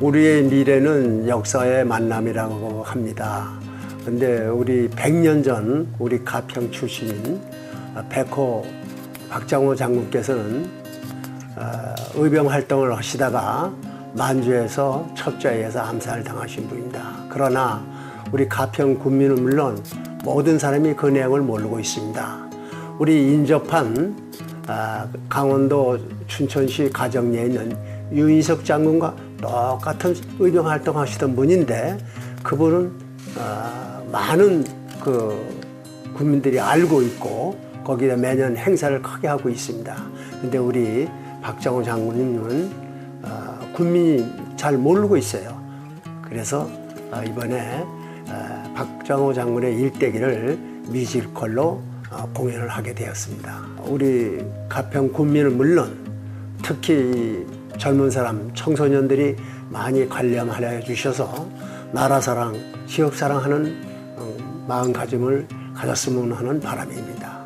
우리의 미래는 역사의 만남이라고 합니다. 근데 우리 100년 전 우리 가평 출신인 백호 박장호 장군께서는 어, 의병 활동을 하시다가 만주에서 첩자에 의해서 암살을 당하신 분입니다. 그러나 우리 가평 군민은 물론 모든 사람이 그 내용을 모르고 있습니다. 우리 인접한 아, 강원도 춘천시 가정리에 있는 유인석 장군과 똑같은 의병 활동하시던 분인데 그분은 아, 많은 그 국민들이 알고 있고 거기에 매년 행사를 크게 하고 있습니다. 근데 우리 박정호 장군님은 어, 국민이 잘 모르고 있어요. 그래서 어, 이번에 어, 박정호 장군의 일대기를 뮤지컬로 어, 공연을 하게 되었습니다. 우리 가평 군민은 물론 특히 젊은 사람, 청소년들이 많이 관념하여 주셔서 나라 사랑, 지역 사랑하는 어, 마음가짐을 가졌으면 하는 바람입니다.